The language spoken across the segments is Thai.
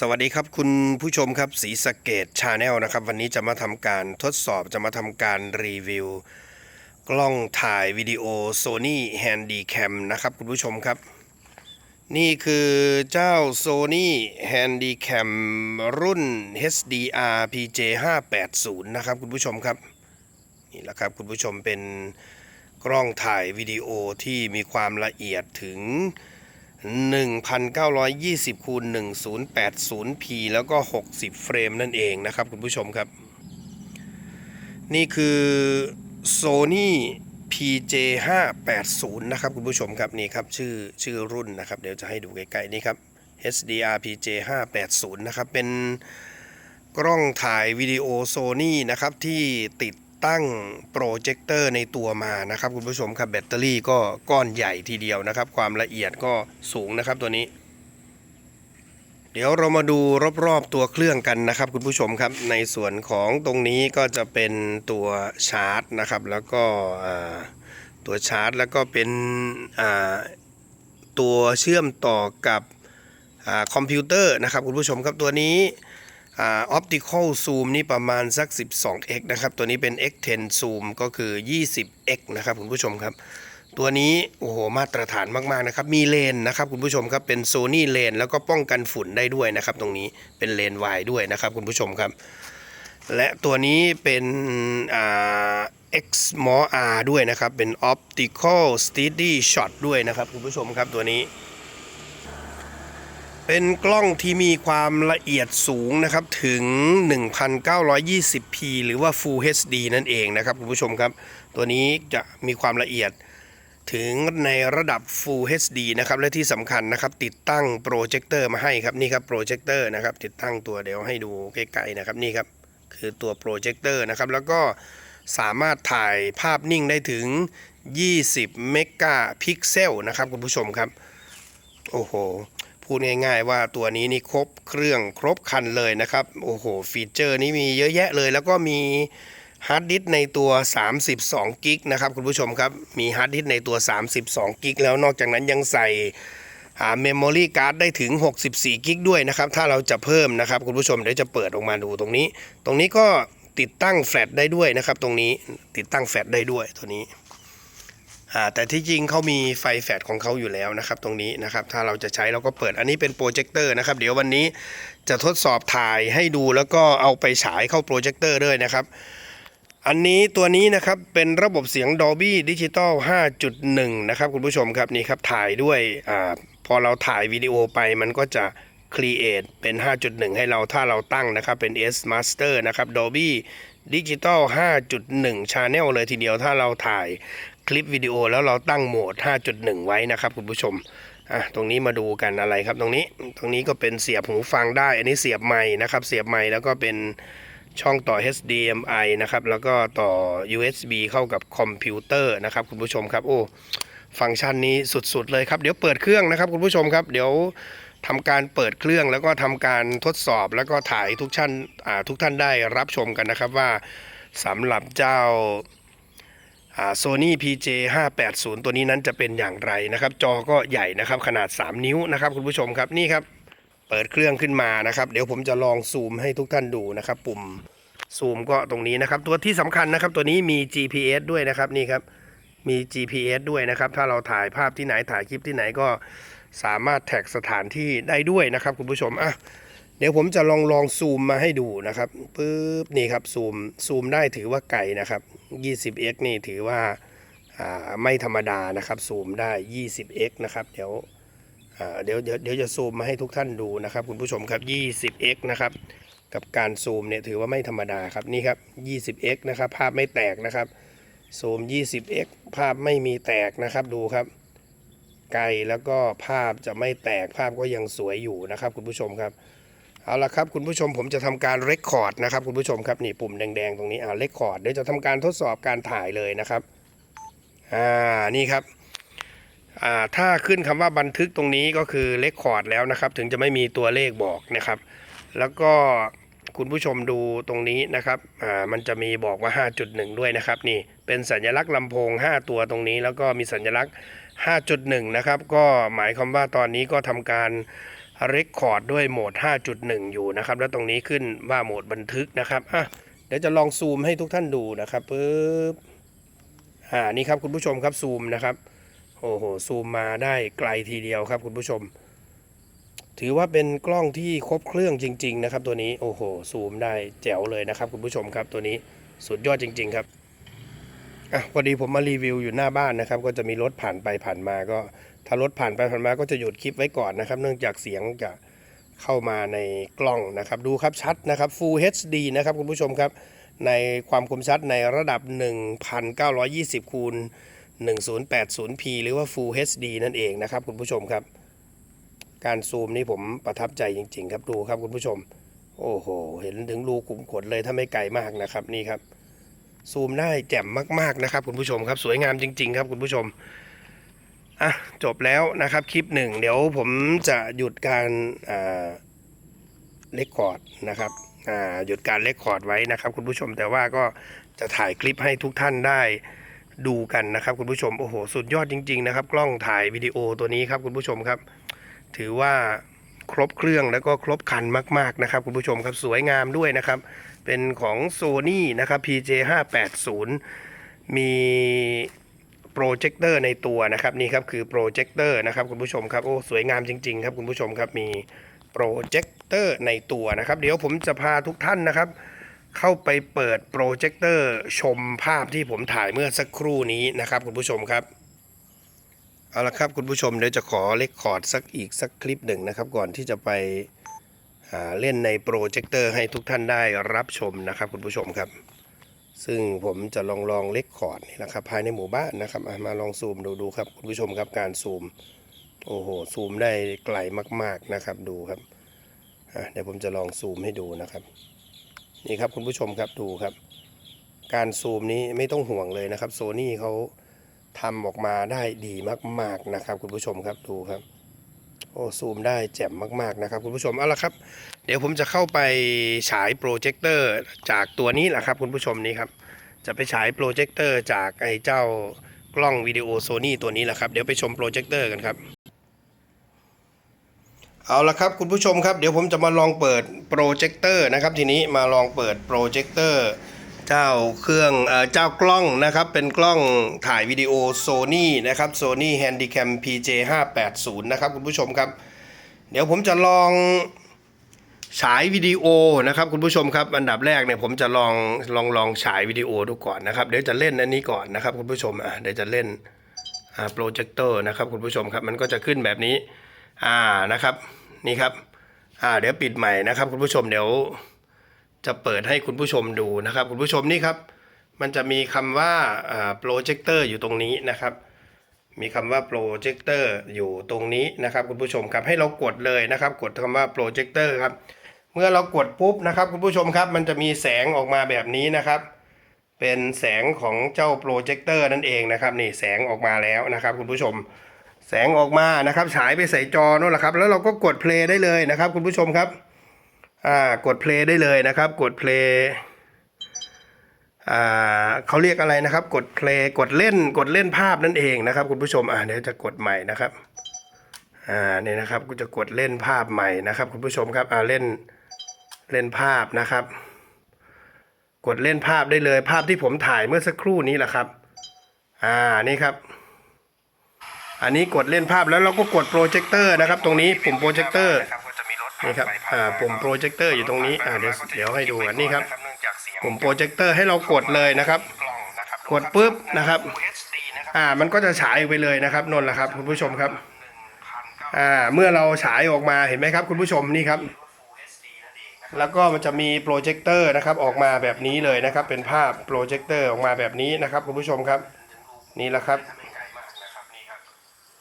สวัสดีครับคุณผู้ชมครับสีสเกตชาแนลนะครับ วันนี้จะมาทำการทดสอบจะมาทำการรีวิว กล้องถ่ายวิดีโอ Sony Handycam นะครับคุณผู้ชมครับ นี่คือเจ้า Sony Handycam รุ่น HDR PJ 580นะครับคุณผู้ชมครับ นี่แหละครับคุณผู้ชมเป็นกล้องถ่ายวิดีโอที่มีความละเอียดถึง 1920คูณ 1080p แล้วก็ 60 เฟรมนั่นเองนะครับคุณผู้ชมครับ นี่คือ Sony PJ 580นะครับคุณผู้ชมครับนี่ครับชื่อชื่อรุ่นนะครับ เดี๋ยวจะให้ดูใกล้ๆนี่ครับ HDR PJ 580นะครับเป็นกล้องถ่ายวิดีโอ Sony นะครับที่ติด ตั้งโปรเจคเตอร์ในตัวมานะครับคุณผู้ชมครับแบตเตอรี่ก็ก้อนใหญ่ทีเดียวนะครับ ความละเอียดก็สูงนะครับตัวนี้ เดี๋ยวเรามาดูรอบๆตัวเครื่องกันนะครับ คุณผู้ชมครับในส่วนของตรงนี้ก็จะเป็นตัวชาร์จนะครับ แล้วก็ตัวชาร์จแล้วก็เป็นตัวเชื่อมต่อกับอคอมพิวเตอร์นะครับคุณผู้ชมครับตัวนี้ ออปติคอลซูมนี่ประมาณสัก 12x นะครับ ตัวนี้เป็น x10 ซูมก็คือ 20x นะครับคุณผู้ชมครับ ตัวนี้ โอ้โห มาตรฐานมาก ๆ นะครับ มีเลนนะครับคุณผู้ชมครับ เป็นโซนี่เลน แล้วก็ป้องกันฝุ่นได้ด้วยนะครับ ตรงนี้เป็นเลนวายด้วยนะครับคุณผู้ชมครับ และตัวนี้เป็นอ่า X m o R ด้วยนะครับ เป็น Optical Steady Shot ด้วยนะครับคุณผู้ชมครับตัวนี้ เป็นกล้องที่มีความละเอียดสูงนะครับถึง 1920p หรือว่า Full HD นั่นเองนะครับคุณผู้ชมครับ ตัวนี้จะมีความละเอียดถึงในระดับ Full HD นะครับ และที่สำคัญนะครับ ติดตั้งโปรเจคเตอร์มาให้ครับนี่ครับโปรเจคเตอร์นะครับ ติดตั้งตัวเดี๋ยวให้ดูใกล้ๆนะครับนี่ครับ คือตัวโปรเจคเตอร์นะครับ แล้วก็สามารถถ่ายภาพนิ่งได้ถึง 20 เมกะพิกเซลนะครับคุณผู้ชมครับ โอ้โห พูดง่าย ๆ ว่าตัวนี้นี่ครบเครื่องครบคันเลยนะครับโอ้โหฟีเจอร์นี้มีเยอะแยะเลย แล้วก็มีฮาร์ดดิสในตัว 32 กิกนะครับคุณผู้ชมครับ มีฮาร์ดดิสในตัว 32 กิกแล้วนอกจากนั้นยังใส่เมมโมรี่การ์ดได้ถึง 64 กิกด้วยนะครับ ถ้าเราจะเพิ่มนะครับคุณผู้ชมเดี๋ยวจะเปิดออกมาดูตรงนี้ ตรงนี้ก็ติดตั้งแฟลชได้ด้วยนะครับ ตรงนี้ติดตั้งแฟลชได้ด้วยตัวนี้ แต่ที่จริงเขามีไฟแฟลชของเขาอยู่แล้วนะครับ ตรงนี้นะครับถ้าเราจะใช้เราก็เปิดอันนี้เป็นโปรเจคเตอร์นะครับเดี๋ยววันนี้จะทดสอบถ่ายให้ดูแล้วก็เอาไปฉายเข้าโปรเจคเตอร์ด้วยนะครับ อันนี้ตัวนี้นะครับเป็นระบบเสียง Dolby Digital 5.1 นะครับคุณผู้ชมครับนี่ครับถ่ายด้วยอพอเราถ่ายวิดีโอไปมันก็จะ Create เป็น 5.1 ให้เราถ้าเราตั้งนะครับเป็น S Master นะครับ Dolby Digital 5.1 Channel เลยทีเดียวถ้าเราถ่าย คลิปวิดีโอแล้วเราตั้งโหมด 5.1 ไว้นะครับคุณผู้ชมอะตรงนี้มาดูกันอะไรครับ ตรงนี้ตรงนี้ก็เป็นเสียบหูฟังได้ อันนี้เสียบไม้นะครับ เสียบไม้แล้วก็เป็นช่องต่อ HDMI นะครับ แล้วก็ต่อ USB เข้ากับคอมพิวเตอร์นะครับคุณผู้ชมครับ โอ้ฟังก์ชันนี้สุดๆ เลยครับ เดี๋ยวเปิดเครื่องนะครับคุณผู้ชมครับ เดี๋ยวทำการเปิดเครื่องแล้วก็ทำการทดสอบแล้วก็ถ่ายทุกท่านอ่าทุกท่านได้รับชมกันนะครับว่าสำหรับเจ้า โซนี่ PJ 580 ตัวนี้นั้นจะเป็นอย่างไรนะครับ จอก็ใหญ่นะครับ ขนาด 3 นิ้วนะครับ คุณผู้ชมครับนี่ครับ เปิดเครื่องขึ้นมานะครับ เดี๋ยวผมจะลองซูมให้ทุกท่านดูนะครับ ปุ่มซูมก็ตรงนี้นะครับ ตัวที่สำคัญนะครับ ตัวนี้มี GPS ด้วยนะครับนี่ครับมี GPS ด้วยนะครับ ถ้าเราถ่ายภาพที่ไหนถ่ายคลิปที่ไหนก็สามารถแท็กสถานที่ได้ด้วยนะครับ คุณผู้ชมอะ ดี๋ยวผมจะลองลองซูมมาให้ดูนะครับปึ๊บนี่ครับซูมซูมได้ถือว่าไกลนะครับ 20x นี่ถือว่าไม่ธรรมดานะครับซูมได้ 20x นะครับเดี๋ยวเดี๋ยวเดี๋ยวจะซูมมาให้ทุกท่านดูนะครับ คุณผู้ชมครับ 20x นะครับกับการซูมเนี่ยถือว่าไม่ธรรมดาครับนี่ครับ 20x นะครับภาพไม่แตกนะครับซูม 20x ภาพไม่มีแตกนะครับดูครับ ไกลแล้วก็ภาพจะไม่แตกภาพก็ยังสวยอยู่นะครับ คุณผู้ชมครับ เอาละครับคุณผู้ชมผมจะทำการเรคคอร์ดนะครับคุณผู้ชมครับนี่ปุ่มแดงๆตรงนี้อ่าเรคคอร์ดเดี๋ยวจะทำการทดสอบการถ่ายเลยนะครับอ่านี่ครับอ่าถ้าขึ้นคำว่าบันทึกตรงนี้ก็คือเลคคอร์ดแล้วนะครับ ถึงจะไม่มีตัวเลขบอกนะครับ แล้วก็คุณผู้ชมดูตรงนี้นะครับอ่ามันจะมีบอกว่า 5.1 ด้วยนะครับ นี่เป็นสัญลักษณ์ลำโพง 5 ตัวตรงนี้ แล้วก็มีสัญลักษณ์ 5.1 นะครับ ก็หมายความว่าตอนนี้ก็ทำการ เรคคอร์ดด้วยโหมด 5.1 อยู่นะครับ แล้วตรงนี้ขึ้นว่าโหมดบันทึกนะครับอะเดี๋ยวจะลองซูมให้ทุกท่านดูนะครับปึ๊บอ่านี่ครับคุณผู้ชมครับซูมนะครับโอ้โหซูมมาได้ไกลทีเดียวครับคุณผู้ชม ถือว่าเป็นกล้องที่ครบเครื่องจริง ๆ นะครับ ตัวนี้โอ้โหซูมได้แจ๋วเลยนะครับ คุณผู้ชมครับตัวนี้สุดยอดจริง ๆ ครับ อะพอดีผมมารีวิวอยู่หน้าบ้านนะครับ ก็จะมีรถผ่านไปผ่านมาก็ ถ้ารถผ่านไปผ่านมาก็จะหยุดคลิปไว้ก่อนนะครับ เนื่องจากเสียงจะเข้ามาในกล้องนะครับ ดูครับชัดนะครับ Full HD นะครับคุณผู้ชมครับ ในความคมชัดในระดับ 1920คูณ 1080p หรือว่า Full HD นั่นเองนะครับคุณผู้ชมครับ การซูมนี่ผมประทับใจจริง ๆ ครับดูครับคุณผู้ชม โอ้โห เห็นถึงรูขุมขนเลยถ้าไม่ไกลมากนะครับนี่ครับ ซูมได้แจ่มมาก ๆนะครับ คุณผู้ชมครับสวยงามจริง ๆ ครับคุณผู้ชมอะจบแล้วนะครับคลิปหนึ่งเดี๋ยวผมจะหยุดการเลคคอร์ดนะครับอ่าหยุดการเลคคอร์ดไว้นะครับ คุณผู้ชมแต่ว่าก็จะถ่ายคลิปให้ทุกท่านได้ดูกันนะครับคุณผู้ชมโอ้โหสุดยอดจริง ๆ นะครับ กล้องถ่ายวิดีโอตัวนี้ครับคุณผู้ชมครับ ถือว่าครบเครื่องแล้วก็ครบคันมาก ๆนะครับ คุณผู้ชมครับสวยงามด้วยนะครับ เป็นของ Sony นะครับ PJ 580มีโปรเจคเตอร์ในตัวนะครับนี่ครับคือโปรเจคเตอร์นะครับคุณผู้ชมครับโอ้สวยงามจริง ๆ ครับคุณผู้ชมครับมีโปรเจคเตอร์ในตัวนะครับ เดี๋ยวผมจะพาทุกท่านนะครับ เข้าไปเปิดโปรเจคเตอร์ชมภาพที่ผมถ่ายเมื่อสักครู่นี้นะครับคุณผู้ชมครับเอาละครับคุณผู้ชมเดี๋ยวจะขอเลคคอร์ดสักอีกสักคลิปหนึ่งนะครับ ก่อนที่จะไป เล่นในโปรเจคเตอร์ให้ทุกท่านได้รับชมนะครับคุณผู้ชมครับ ซึ่งผมจะลองลองเลคคอร์ดนี่นะครับภายในหมู่บ้านนะครับมาลองซูมดูดูครับคุณผู้ชมครับการซูมโอ้โหซูมได้ไกลมากๆนะครับดูครับเดี๋ยวผมจะลองซูมให้ดูนะครับ นี่ครับคุณผู้ชมครับดูครับ การซูมนี้ไม่ต้องห่วงเลยนะครับโซนี่เขาทำออกมาได้ดีมาก ๆนะครับ คุณผู้ชมครับดูครับ โอ้ซูมได้แจ่มมาก ๆ นะครับ คุณผู้ชมเอาละครับ เดี๋ยวผมจะเข้าไปฉายโปรเจคเตอร์จากตัวนี้แหละครับ คุณผู้ชมนี่ครับ จะไปฉายโปรเจคเตอร์จากไอ้เจ้ากล้องวิดีโอโซนี่ตัวนี้แหละครับ เดี๋ยวไปชมโปรเจคเตอร์กันครับ เอาละครับคุณผู้ชมครับ เดี๋ยวผมจะมาลองเปิดโปรเจคเตอร์นะครับ ทีนี้มาลองเปิดโปรเจคเตอร์ เจ้าเครื่องเอ่อเจ้ากล้องนะครับ เป็นกล้องถ่ายวิดีโอ Sony นะครับ Sony Handycam PJ 580นะครับคุณผู้ชมครับ เดี๋ยวผมจะลองฉายวิดีโอนะครับคุณผู้ชมครับ อันดับแรกเนี่ยผมจะลองลองลองฉายวิดีโอดูก่อนนะครับเดี๋ยวจะเล่นอันนี้ก่อนนะครับคุณผู้ชมอะเดี๋ยวจะเล่นอ่าโปรเจคเตอร์นะครับคุณผู้ชมครับมันก็จะขึ้นแบบนี้อ่านะครับนี่ครับอ่าเดี๋ยวปิดใหม่นะครับคุณผู้ชมเดี๋ยว จะเปิดให้คุณผู้ชมดูนะครับ คุณผู้ชมนี่ครับ มันจะมีคำว่าอ่าโปรเจคเตอร์อยู่ตรงนี้นะครับ มีคำว่าโปรเจคเตอร์อยู่ตรงนี้นะครับ คุณผู้ชมครับให้เรากดเลยนะครับ กดคำว่าโปรเจคเตอร์ครับเมื่อเรากดปุ๊บนะครับ คุณผู้ชมครับ มันจะมีแสงออกมาแบบนี้นะครับ เป็นแสงของเจ้าโปรเจคเตอร์นั่นเองนะครับ นี่แสงออกมาแล้วนะครับ คุณผู้ชม แสงออกมานะครับฉายไปใส่จอนู่นแหละครับ แล้วเราก็กดเพลย์ได้เลยนะครับ คุณผู้ชมครับ อ่ากดเพลย์ได้เลยนะครับ กดเพลย์อ่าเขาเรียกอะไรนะครับ กดเพลย์กดเล่นกดเล่นภาพนั่นเองนะครับ คุณผู้ชมอ่าเดี๋ยวจะกดใหม่นะครับอ่าเนี่ยนะครับก็จะกดเล่นภาพใหม่นะครับ คุณผู้ชมครับอ่าเล่นเล่นภาพนะครับ กดเล่นภาพได้เลยภาพที่ผมถ่ายเมื่อสักครู่นี้แหละครับ อ่านี่ครับ อันนี้กดเล่นภาพแล้วเราก็กดโปรเจคเตอร์นะครับ ตรงนี้ปุ่มโปรเจคเตอร์นี่ครับ อ่าปุ่มโปรเจคเตอร์อยู่ตรงนี้อ่าเดี๋ยวเดี๋ยวให้ดูกันนี่ครับปุ่มโปรเจคเตอร์ให้เรากดเลยนะครับ กดปุ๊บนะครับ อ่ามันก็จะฉายไปเลยนะครับนนท์ละครับ คุณผู้ชมครับอ่าเมื่อเราฉายออกมาเห็นไหมครับคุณผู้ชมนี่ครับ แล้วก็มันจะมีโปรเจคเตอร์นะครับออกมาแบบนี้เลยนะครับ เป็นภาพโปรเจคเตอร์ออกมาแบบนี้นะครับ คุณผู้ชมครับ นี่แหละครับ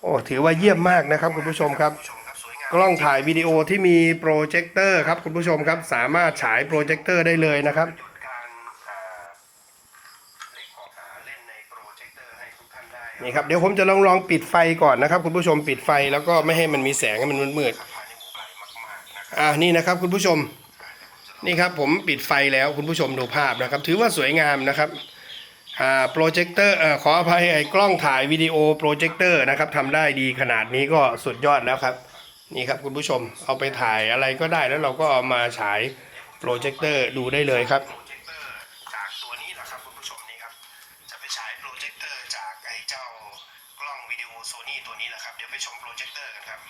โอ้ถือว่าเยี่ยมมากนะครับ คุณผู้ชมครับ กล้องถ่ายวิดีโอที่มีโปรเจคเตอร์ครับคุณผู้ชมครับสามารถฉายโปรเจคเตอร์ได้เลยนะครับนี่ครับเดี๋ยวผมจะลองลองปิดไฟก่อนนะครับ คุณผู้ชมปิดไฟแล้วก็ไม่ให้มันมีแสงให้มันมืดๆอ่านี่นะครับคุณผู้ชมนี่ครับผมปิดไฟแล้วคุณผู้ชมดูภาพนะครับ ถือว่าสวยงามนะครับอ่าโปรเจคเตอร์เอ่อขออภัยไอ้กล้องถ่ายวิดีโอโปรเจคเตอร์นะครับทำได้ดีขนาดนี้ก็สุดยอดแล้วครับ นี่ครับคุณผู้ชมเอาไปถ่ายอะไรก็ได้แล้วเราก็เอามาฉายโปรเจคเตอร์ดูได้เลยครับโปรเจคเตอร์จากตัวนี้นะครับคุณผู้ชมนี่ครับจะไปฉายโปรเจคเตอร์จากไอ้เจ้ากล้องวิดีโอโซนี่ตัวนี้แหละครับเดี๋ยวไปชมโปรเจคเตอร์กันครับ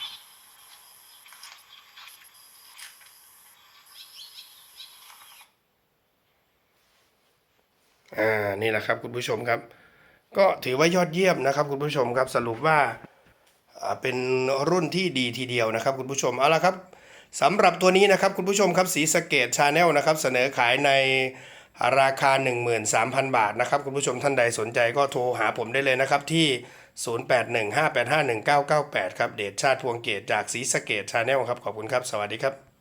อ่านี่แหละครับคุณผู้ชมครับ ก็ถือว่ายอดเยี่ยมนะครับคุณผู้ชมครับสรุปว่าอ่า เป็นรุ่นที่ดีทีเดียวนะครับคุณผู้ชมเอาละครับสำหรับตัวนี้นะครับคุณผู้ชมครับสีสเกตชาแนลนะครับเสนอขายในราคา 13,000 บาทนะครับคุณผู้ชมท่านใดสนใจก็โทรหาผมได้เลยนะครับที่ 0815851998 ครับเดชชาติพวงเกตจากสีสเกตชาแนลครับขอบคุณครับ สวัสดีครับ